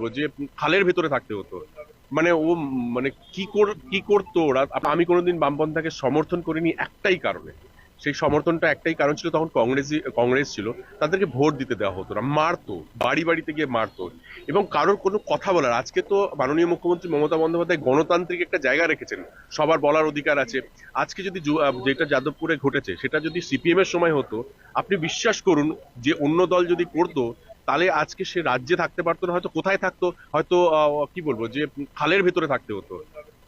বলব যে খালের ভেতরে থাকতে হতো। মানে ও মানে কি কর, কি করতো ওরা? আমি কোনোদিন বামপন্থাকে সমর্থন করিনি একটাই কারণে। সেই সমর্থনটা একটাই কারণ ছিল তখন কংগ্রেস কংগ্রেস ছিল, তাদেরকে ভোট দিতে দেওয়া হতো। না মারতো, বাড়ি বাড়িতে গিয়ে মারতো। এবং কারোর কোনো কথা বলার, আজকে তো মাননীয় মুখ্যমন্ত্রী মমতা বন্দ্যোপাধ্যায় গণতান্ত্রিক একটা জায়গা রেখেছেন। সবার বলার অধিকার আছে। আজকে যদি যেটা যাদবপুরে ঘটেছে, সেটা যদি সিপিএম এর সময় হতো, আপনি বিশ্বাস করুন যে অন্য দল যদি করতো তাহলে আজকে সে রাজ্যে থাকতে পারতো না, হয়তো কোথায় থাকতো, হয়তো কি বলব, যে খালের ভেতরে থাকতে হতো।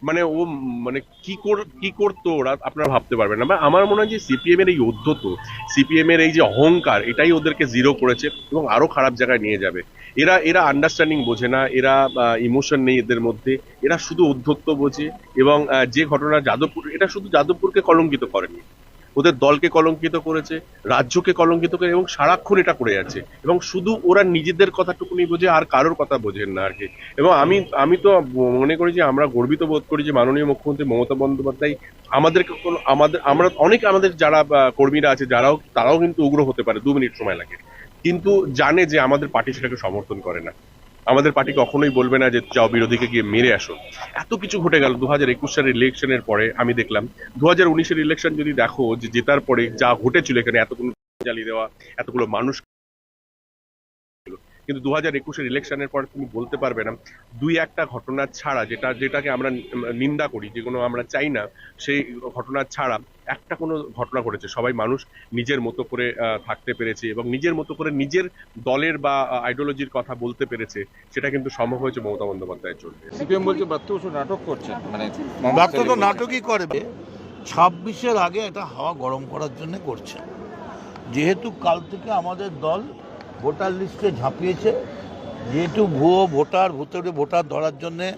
মানে ও মানে কি কর, কি করতো ওরা, আপনারা ভাবতে পারবেন না। বা আমার মনে হয় যে সিপিএম এর এই উদ্ধত সিপিএম এর এই যে অহংকার, এটাই ওদেরকে জিরো করেছে এবং আরও খারাপ জায়গায় নিয়ে যাবে। এরা এরা আন্ডারস্ট্যান্ডিং বোঝে না, এরা ইমোশন নেই এদের মধ্যে, এরা শুধু উদ্ধত্ত বোঝে এবং যে ঘটনা যাদবপুর, এটা শুধু যাদবপুরকে কলঙ্কিত করেনি। ওদের দলকে কলঙ্কিত করেছে, রাজ্যকে কলঙ্কিত করে এবং সারাক্ষণ এটা করে যাচ্ছে। এবং শুধু ওরা নিজেদের কথাটুকুনি বোঝে আর কারোর কথা বোঝেন না আর কি। এবং আমি আমি তো মনে করি যে আমরা গর্বিত বোধ করি যে মাননীয় মুখ্যমন্ত্রী মমতা বন্দ্যোপাধ্যায় আমাদেরকে কোনো, আমাদের, আমরা অনেক আমাদের যারা কর্মীরা আছে, যারাও, তারাও কিন্তু উগ্র হতে পারে, দু মিনিট সময় লাগে। কিন্তু জানে যে আমাদের পার্টি সেটাকে সমর্থন করে না। আমাদের পার্টি কখনোই বলবে না যে যাও বিরোধীকে গিয়ে মেরে আসো। এত কিছু ঘটে গেল দু হাজার একুশ সালের ইলেকশনের পরে, আমি দেখলাম। দু হাজার উনিশের ইলেকশন যদি দেখো, যে জেতার পরে যা ঘটেছিল এখানে, এতগুলো জ্বালিয়ে দেওয়া, এতগুলো মানুষ কিন্তু দু হাজার একুশের ইলেকশনের পরে তুমি বলতে পারবে না। দুই একটা ঘটনা ছাড়া যেটা যেটাকে আমরা নিন্দা করি যেগুলো আমরা চাই না সেই ঘটনা ছাড়া একটা কোনো ঘটনা ঘটেছে। সবাই মানুষ নিজের মতো করে থাকতে পেরেছে এবং নিজের মতো করে নিজের দলের বা আইডিওলজির কথা বলতে পেরেছে সেটা কিন্তু সম্ভব হয়েছে মমতা বন্দ্যোপাধ্যায়ের জন্য সিপিএম বলছে বসু নাটক করছেন। মানে তো নাটকই করবে ছাব্বিশের আগে এটা হাওয়া গরম করার জন্য করছে। যেহেতু কাল থেকে আমাদের দল ভোটার লিস্টে ঝাঁপিয়েছে। যেহেতু ভুয়ো ভোটার ভূতরে ভোটার ধরার জন্যে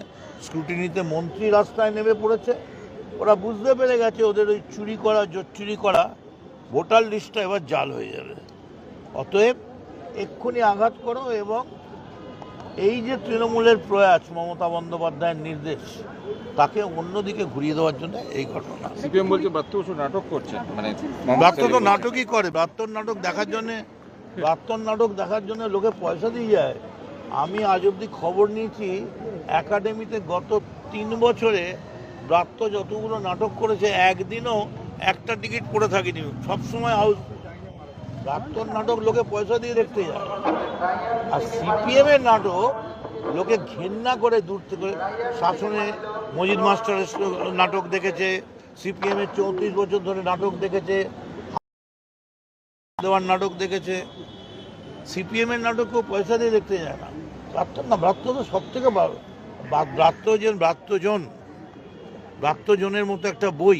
স্ক্রুটিনিতে মন্ত্রী রাস্তায় নেমে পড়েছে ওরা বুঝতে পেরে গেছে ওদের ওই চুরি করা জোর চুরি করা ভোটার লিস্টটা এবার জাল হয়ে যাবে। অতএব এক্ষুনি আঘাত করো এবং এই যে তৃণমূলের প্রয়াস মমতা বন্দ্যোপাধ্যায়ের নির্দেশ তাকে অন্যদিকে ঘুরিয়ে দেওয়ার জন্য এই ঘটনা। সিপিএম বলছে বাত্য নাটক করছেন মানে ব্রাত্য তো নাটকই করে ব্রাত্যর নাটক দেখার জন্য ব্রাত্যর নাটক দেখার জন্য লোকে পয়সা দিয়ে যায়। আমি আজ অবধি খবর নিয়েছি, একাডেমিতে গত তিন বছরে ব্রাত্য যতগুলো নাটক করেছে, একদিনও একটা টিকিট পড়ে থাকেনি। সবসময় হাউস। ব্রাত্যর নাটক লোকে পয়সা দিয়ে দেখতে যায়। আর সিপিএম এর নাটক লোকে ঘেন্না করে দূর থেকে শাসনে মজিদ মাস্টারের নাটক দেখেছে, সিপিএম এর চৌত্রিশ বছর ধরে নাটক দেখেছে। দেওয়ার নাটক দেখেছে সিপিএম এর নাটকও পয়সা দিয়ে দেখতে যায় না। ব্রাত্য না ব্রাত্য তো সব থেকে ব্রাত্যজন ব্রাত্যজন ব্রাত্যজনের মতো একটা বই।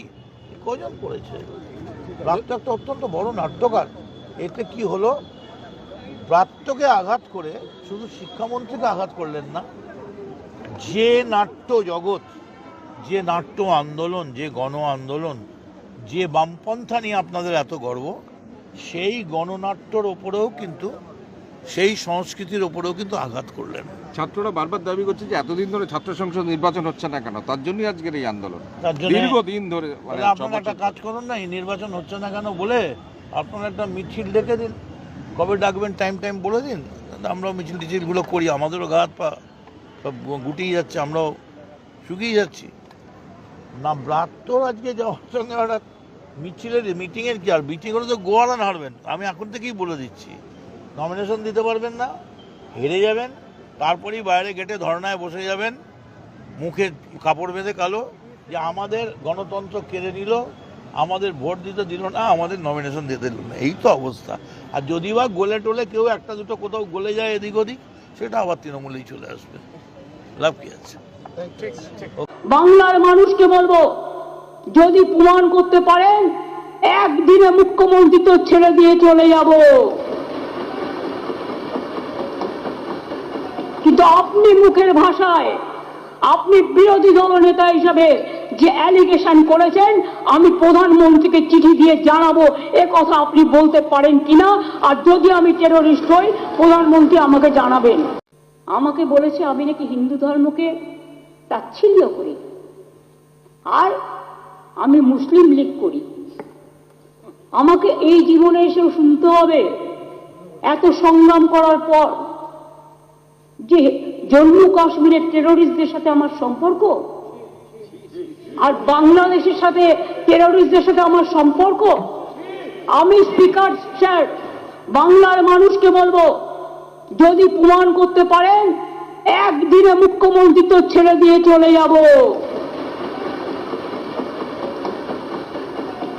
কজন পড়েছে? ব্রাত্য একটা অত্যন্ত বড় নাট্যকার। এতে কি হলো? ব্রাত্যকে আঘাত করে শুধু শিক্ষামন্ত্রীকে আঘাত করলেন না, যে নাট্য জগৎ, যে নাট্য আন্দোলন, যে গণ আন্দোলন, যে বামপন্থা নিয়ে আপনাদের এত গর্ব সেই গণনাট্যর ওপরেও কিন্তু সেই সংস্কৃতির ওপরেও কিন্তু আঘাত করলেন। ছাত্ররা বারবার দাবি করছে যে এতদিন ধরে ছাত্র সংসদ নির্বাচন হচ্ছে না কেন? তার জন্যই আজকের এই আন্দোলন। দীর্ঘদিন ধরে মানে আপনারা একটা কাজ করুন না এই নির্বাচন হচ্ছে না কেন বলে আপনারা একটা মিছিল ডেকে দিন। কবে ডাকবেন টাইম টাইম বলে দিন। আমরাও মিছিল টিছিলগুলো করি আমাদেরও গা হাত পা সব গুটিয়ে যাচ্ছে আমরাও শুকিয়ে যাচ্ছি। না ব্রাত্তর আজকে যাওয়ার সঙ্গে হঠাৎ মিছিলের মিটিংয়ের কি আর? মিটিং হলে তো গোয়ালান হারবেন। আমি এখন থেকেই বলে দিচ্ছি নমিনেশন দিতে পারবেন না হেরে যাবেন তারপরেই বাইরে গেটে ধর্নায় বসে যাবেন মুখে কাপড় বেঁধে কালো যে আমাদের গণতন্ত্র কেড়ে নিল আমাদের ভোট দিতে দিল না আমাদের নমিনেশন দিতে দিল না। এই তো অবস্থা। আর যদি বা গোলে টোলে কেউ একটা দুটো কোথাও গলে যায় এদিক ওদিক সেটা আবার তৃণমূলেই চলে আসবে। লাভ কি আছে? বাংলার মানুষকে বলব যদি প্রমাণ করতে পারেন, একদিনে মুখ্যমন্ত্রী তো ছেড়ে দিয়ে চলে যাব। কিন্তু আপনি মুখের ভাষায়, আপনি বিরোধী দল নেতা হিসাবে যে অ্যালিগেশন করেছেন, আমি প্রধানমন্ত্রীকে চিঠি দিয়ে জানাব, এ কথা আপনি বলতে পারেন কিনা? আর যদি আমি টেরোরিস্ট হই, প্রধানমন্ত্রী আমাকে জানাবেন। আমাকে বলেছে, আমি নাকি হিন্দু ধর্মকে তাচ্ছিল্য করি। আর আমি মুসলিম লীগ করি। আমাকে এই জীবনে এসেও শুনতে হবে, এত সংগ্রাম করার পর যে জম্মু কাশ্মীরের টেরোরিস্টদের সাথে আমার সম্পর্ক, আর বাংলাদেশের সাথে টেরোরিস্টদের সাথে আমার সম্পর্ক, আমি স্পিকার স্যার বাংলার মানুষকে বলব, যদি প্রমাণ করতে পারেন, একদিনে মুখ্যমন্ত্রী তো ছেড়ে দিয়ে চলে যাব।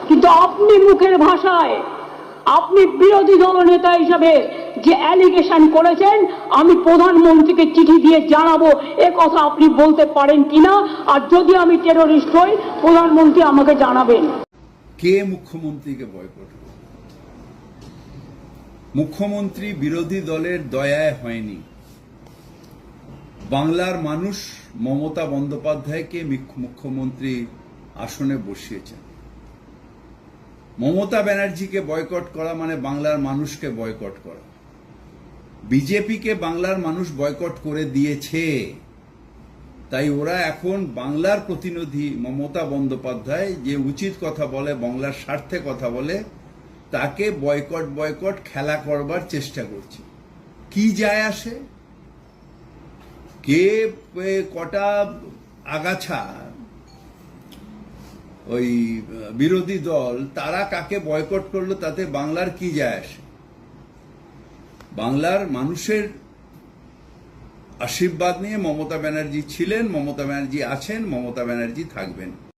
কিন্তু আপনি মুখের ভাষায়, আপনি বিরোধী দল নেতা হিসাবে যে অ্যালিগেশন করেছেন, আমি প্রধানমন্ত্রীকে চিঠি দিয়ে জানাব, এ কথা আপনি বলতে পারেন কিনা? আর যদি আমি টেরোরিস্ট হই, প্রধানমন্ত্রী আমাকে জানাবেন। কে মুখ্যমন্ত্রীকে বয়কট মুখ্যমন্ত্রী বিরোধী দলের দয়ায় হয়নি। বাংলার মানুষ মমতা বন্দ্যোপাধ্যায়কে মুখ্য- মুখ্যমন্ত্রী আসনে বসিয়েছেন। মমতা ব্যানার্জিকে বয়কট করা মানে বাংলার মানুষকে বয়কট করা। বিজেপিকে বাংলার মানুষ বয়কট করে দিয়েছে। তাই ওরা এখন বাংলার প্রতিনিধি মমতা বন্দ্যোপাধ্যায় যে উচিত কথা বলে, বাংলার স্বার্থে কথা বলে, তাকে বয়কট বয়কট খেলা করবার চেষ্টা করছে। কি যায় আসে? কে কটা আগাছা ওই বিরোধী দল, তারা কাকে বয়কট করল তাতে বাংলার কি যায় আসে? বাংলার মানুষের আশীর্বাদ নিয়ে মমতা ব্যানার্জি ছিলেন, মমতা ব্যানার্জি আছেন, মমতা ব্যানার্জি থাকবেন।